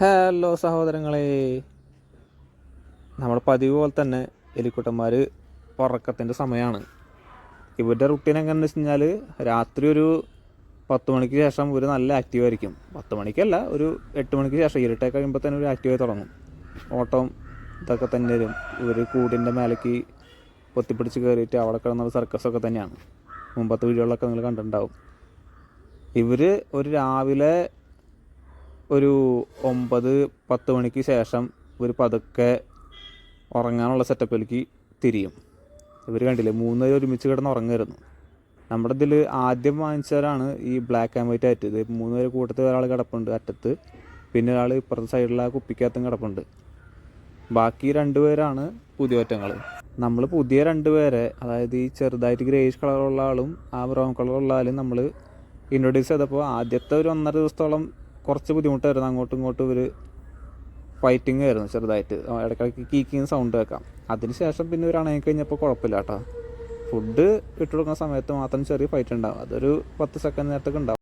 Hello സഹോദരങ്ങളെ. നമ്മൾ പതിവ് പോലെ തന്നെ എലിക്കുട്ടന്മാർ ഉറക്കത്തിന്റെ സമയമാണ് ഇവരുടെ റുട്ടീൻ എങ്ങനെയെന്ന് വെച്ച് കഴിഞ്ഞാൽ രാത്രി ഒരു പത്ത് മണിക്ക് ശേഷം ഇവർ നല്ല ആക്റ്റീവ് ആയിരിക്കും. പത്ത് മണിക്കല്ല ഒരു എട്ട് മണിക്ക് ശേഷം ഇരട്ടേ കഴിയുമ്പോൾ തന്നെ ഒരു ആക്റ്റീവായി തുടങ്ങും. ഓട്ടം ഇതൊക്കെ തന്നെ വരും. ഇവർ കൂടിന്റെ മേലേക്ക് പൊത്തിപ്പിടിച്ച് കയറിയിട്ട് അവിടെ സർക്കസ് സർക്കസൊക്കെ തന്നെയാണ്. മുമ്പത്തെ വീഡിയോകളൊക്കെ നിങ്ങൾ കണ്ടിട്ടുണ്ടാവും. ഇവർ ഒരു രാവിലെ ഒരു ഒമ്പത് പത്ത് മണിക്ക് ശേഷം ഇവർ പതുക്കെ ഉറങ്ങാനുള്ള സെറ്റപ്പിലേക്ക് തിരിയും. ഇവർ കണ്ടില്ലേ മൂന്ന് പേര് ഒരുമിച്ച് കിടന്ന് ഉറങ്ങായിരുന്നു നമ്മുടെ ഇതിൽ ആദ്യം വാങ്ങിച്ചവരാണ് ഈ ബ്ലാക്ക് ആൻഡ് വൈറ്റ് ആയിട്ട്. ഇത് പേര് കൂട്ടത്തിൽ ഒരാൾ കിടപ്പുണ്ട് അറ്റത്ത് പിന്നെ ഒരാൾ ഇപ്പുറത്തെ സൈഡിൽ ആ കുപ്പിക്കകത്തും കിടപ്പുണ്ട്. ബാക്കി രണ്ടുപേരാണ് പുതിയ ഒറ്റങ്ങൾ നമ്മൾ പുതിയ രണ്ടുപേരെ അതായത് ഈ ചെറുതായിട്ട് ഗ്രേഷ് കളറുള്ള ആളും ആ ബ്രൗൺ കളറുള്ള ആളും നമ്മൾ ഇൻട്രൊഡ്യൂസ് ചെയ്തപ്പോൾ ആദ്യത്തെ ഒരു ഒന്നര ദിവസത്തോളം കുറച്ച് ബുദ്ധിമുട്ടായിരുന്നു. അങ്ങോട്ടും ഇങ്ങോട്ടും ഇവർ ഫൈറ്റിംഗ് ആയിരുന്നു ചെറുതായിട്ട്. ഇടയ്ക്കിടയ്ക്ക് കീക്കിങ് സൗണ്ട് കേൾക്കാം. അതിനുശേഷം പിന്നെ ഒരു അണങ്ങി കഴിഞ്ഞപ്പോൾ കുഴപ്പമില്ല കേട്ടോ. ഫുഡ് ഇട്ട് കൊടുക്കുന്ന സമയത്ത് മാത്രം ചെറിയ ഫൈറ്റ് ഉണ്ടാവും. അതൊരു പത്ത് സെക്കൻഡ് നേരത്തേക്ക് ഉണ്ടാവും.